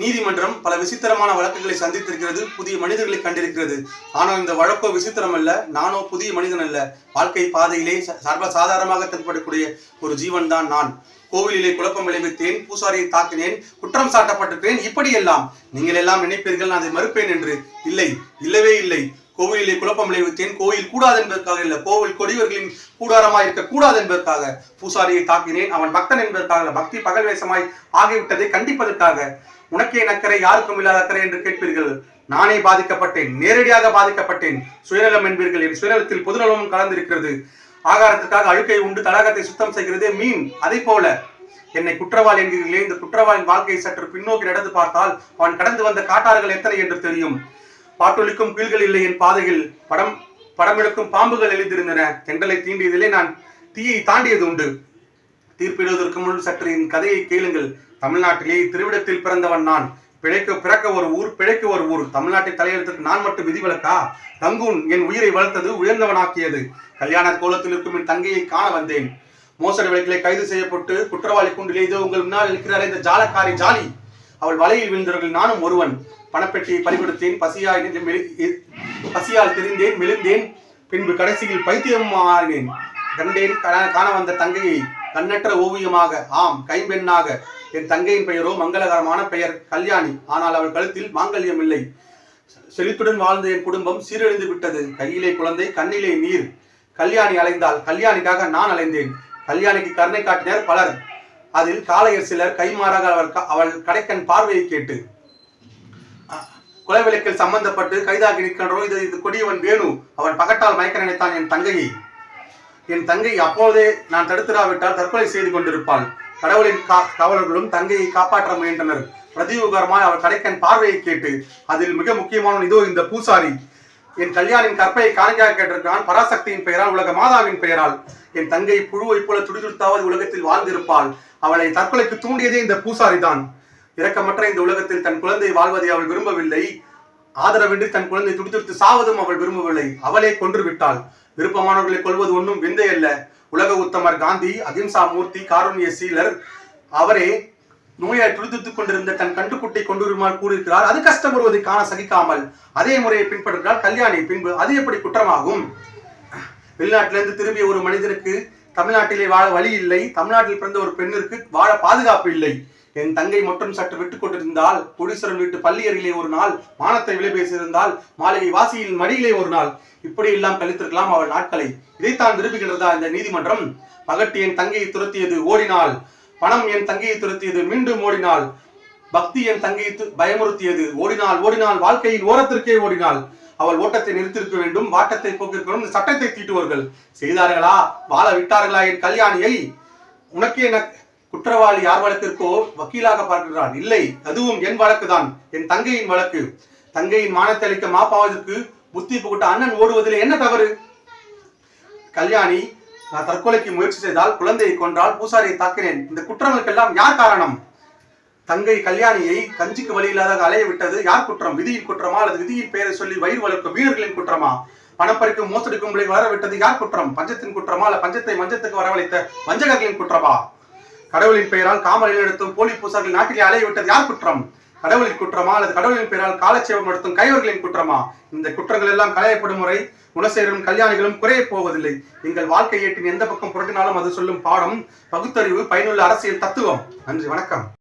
நீதிமன்றம் பல விசித்திரமான வழக்குகளை சந்தித்திருக்கிறது புதிய மனிதர்களை கண்டிருக்கிறது. ஆனால் இந்த வழக்கோ விசித்திரம் அல்ல நானோ புதிய மனிதன் அல்ல. வாழ்க்கை பாதையிலே சர்வசாதாரணமாக சர்வ சாதாரணமாக தென்படக்கூடிய ஒரு ஜீவன் தான் நான். கோவிலிலே குழப்பம் விளைவித்தேன் பூசாரியை தாக்கினேன் குற்றம் சாட்டப்பட்டிருக்கிறேன் இப்படியெல்லாம். நீங்கள் எல்லாம் நினைப்பீர்கள் நான் அதை மறுப்பேன் என்று. இல்லை இல்லவே இல்லை. கோவிலிலே குழப்பம் விளைவித்தேன் கோயில் கூடாது என்பதற்காக இல்ல. கோவில் கொடியவர்களின் கூடாரமாய் இருக்க கூடாது என்பதற்காக. பூசாரியை தாக்கினேன் அவன் பக்தன் என்பதற்காக. பக்தி பகல் வேஷமாய் ஆகிவிட்டதை கண்டிப்பதற்காக. உனக்கே நக்கரை யாருக்கும் இல்லாத அக்கறை என்று கேட்பீர்கள். நானே பாதிக்கப்பட்டேன் நேரடியாக பாதிக்கப்பட்டேன். சுயநலம் என்பீர்கள் என் சுயநலத்தில் பொதுநலமும் கலந்திருக்கிறது. ஆகாரத்திற்காக அழுக்கை உண்டு தடாகத்தை சுத்தம் செய்கிறதே மீன். அதை போல என்னை குற்றவாளி என்கிறீர்களே இந்த குற்றவாளின் வாழ்க்கையை சற்று பின்னோக்கி நடந்து பார்த்தால் அவன் கடந்து வந்த காட்டாறுகள் எத்தனை என்று தெரியும். பாட்டொலிக்கும் கீழ்கள் இல்லை என் பாதையில். படம் படமெடுக்கும் பாம்புகள் எழுந்திருந்தன. தெண்டலை தீண்டியதிலே நான் தீயை தாண்டியது உண்டு. தீர்ப்பிடுவதற்கு முன் சற்று என் கதையை கேளுங்கள். தமிழ்நாட்டிலே திருவிடத்தில் பிறந்தவன் நான். பிழைக்க பிறக்க ஒரு ஊர் பிழைக்க ஒரு ஊர். தமிழ்நாட்டின் தலையெழுத்துக்கு நான் மட்டும் விதிவிலக்கா தங்கூன் என் உயிரை வளர்த்தது உயர்ந்தவனாக்கியது. கல்யாண கோலத்தில் இருக்கும் என் தங்கையை காண வந்தேன். மோசடி வழக்கிலே கைது செய்யப்பட்டு குற்றவாளி குண்டிலே இதோ உங்கள் முன்னால் இருக்கிறாரே இந்த ஜாலக்காரி ஜாலி. அவள் வலையில் விழுந்தவர்கள் நானும் ஒருவன். பணப்பெட்டியை பறிகொடுத்தேன். பசியாய் பசியால் திரிந்தேன் மெலிந்தேன். பின்பு கடைசியில் பைத்தியம் ஆறினேன் கண்டேன் காண வந்த தங்கையை. கண்ணற்ற ஓவியமாக ஆம் கைம்பெண்ணாக. என் தங்கையின் பெயரோ மங்களகரமான பெயர் கல்யாணி. ஆனால் அவள் கழுத்தில் மாங்கல்யம் இல்லை. செழித்துடன் வாழ்ந்த என் குடும்பம் சீரழிந்து விட்டது. கையிலே குழந்தை கண்ணிலே நீர். கல்யாணி அலைந்தாள் கல்யாணிக்காக நான் அலைந்தேன். கல்யாணிக்கு கருணை காட்டினர் பலர். அதில் காளையர் சிலர் கைமாறாக அவள் அவள் கடைக்கண் பார்வையை கேட்டு அஹ், கொலை வழக்கில் சம்பந்தப்பட்டு கைதாகி நிற்கின்றோ இது இது கொடியவன் வேணு. அவன் பகட்டால் மயக்க நினைத்தான் என் தங்கையை. என் தங்கை அப்போதே நான் தடுத்திராவிட்டால் தற்கொலை செய்து கொண்டிருப்பாள். கடவுளின் கா- காவலர்களும் தங்கையை காப்பாற்ற முயன்றனர். பிரதியுகரமாய் அவள் கடைக்கன் பார்வையை கேட்டு அதில் மிக முக்கியமான இதோ இந்த பூசாரி. என் கல்யாணின் கற்பையை காணிக்கையாக கேட்டிருக்கிறான். பராசக்தியின் பெயரால் உலக மாதாவின் பெயரால். என் தங்கை புழுவைப் போல துடிதுடித்தாவது உலகத்தில் வாழ்ந்திருப்பாள். அவளை தற்கொலைக்கு தூண்டியதே இந்த பூசாரி தான். இரக்கமற்ற இந்த உலகத்தில் தன் குழந்தை வாழ்வதை அவள் விரும்பவில்லை. ஆதரவின்றி தன் குழந்தை துடிதுடித்து சாவதும் அவள் விரும்பவில்லை. அவளே கொன்று விட்டாள். விருப்பமானவர்களை கொள்வது ஒன்றும் விந்தை அல்ல. உலக உத்தமர் காந்தி அகிம்சா மூர்த்தி காருண்ய சீலர் அவரே நோயை துடித்துக் கொண்டிருந்த தன் கண்டுக்குட்டை கொண்டு வருமாறு கூறியிருக்கிறார் அது கஷ்டப்படுவதை காண சகிக்காமல் அதே முறையை பின்பற்றுகிறார் கல்யாணி பின்பு அது எப்படி குற்றமாகும்? வெளிநாட்டிலிருந்து திரும்பிய ஒரு மனிதனுக்கு தமிழ்நாட்டிலே வாழ வழி இல்லை. தமிழ்நாட்டில் பிறந்த ஒரு பெண்ணிற்கு வாழ பாதுகாப்பு இல்லை. என் தங்கை மற்றும் சற்று விட்டுக் கொண்டிருந்தால் கோடீஸ்வரன் வீட்டு பள்ளி ஒரு நாள் மானத்தை விலை பேசியிருந்தால் மாளிகை வாசியில் மடியிலே ஒரு நாள். இப்படி எல்லாம் கழித்திருக்கலாம் அவள் நாட்களை. இதைத்தான் விரும்புகின்றதா இந்த நீதிமன்றம்? பகட்டு என் தங்கையை துரத்தியது ஓடினாள் பணம் என் தங்கையை துரத்தியது மீண்டும் ஓடினாள் பக்தி என் தங்கையை து- பயமுறுத்தியது ஓடினாள் ஓடினாள் வாழ்க்கையின் ஓரத்திற்கே ஓடினாள் அவள் ஓட்டத்தை நிறுத்திருக்க வேண்டும் வாட்டத்தை போக்கிருக்க வேண்டும் சட்டத்தை தீட்டுவார்கள் செய்தார்களா? வாழ விட்டார்களா என் கல்யாணியை? உனக்கே என குற்றவாளி யார் வழக்கிற்கோ வக்கீலாக பார்க்கிறான். இல்லை அதுவும் என் வழக்கு தான் என் தங்கையின் வழக்கு. தங்கையின் மானத்தை அளிக்க மாப்பாவதற்கு புத்தி புகுட்ட அண்ணன் ஓடுவதில் என்ன தவறு? கல்யாணி நான் தற்கொலைக்கு முயற்சி செய்தால் குழந்தையை கொன்றால் பூசாரியை தாக்கினேன். இந்த குற்றங்களுக்கெல்லாம் யார் காரணம்? தங்கை கல்யாணியை கஞ்சிக்கு வழி இல்லாத அலைய விட்டது யார் குற்றம்? விதியின் குற்றமா அல்லது விதியின் பெயரை சொல்லி வயிறு வளர்க்கும் வீரர்களின் குற்றமா? பணப்பறிக்கும் மோசடிக்கும் கும்பலை விட்டது யார் குற்றம்? பஞ்சத்தின் குற்றமா? அல்ல பஞ்சத்தை மஞ்சத்துக்கு வரவழைத்த வஞ்சகர்களின் குற்றமா? கடவுளின் பெயரால் காமலில் நடத்தும் போலி பூசார்கள் நாட்டிலே அலையவிட்டது யார் குற்றம்? கடவுளின் குற்றமா? அல்லது கடவுளின் பெயரால் காலட்சேபம் நடத்தும் கைவர்களின் குற்றமா? இந்த குற்றங்கள் எல்லாம் களையப்படும் முறை குணசேகரும் கல்யாணிகளும் குறைய போவதில்லை. எங்கள் வாழ்க்கை ஏட்டின் எந்த பக்கம் புரட்டினாலும் அது சொல்லும் பாடம் பகுத்தறிவு பயனுள்ள அரசியல் தத்துவம். நன்றி வணக்கம்.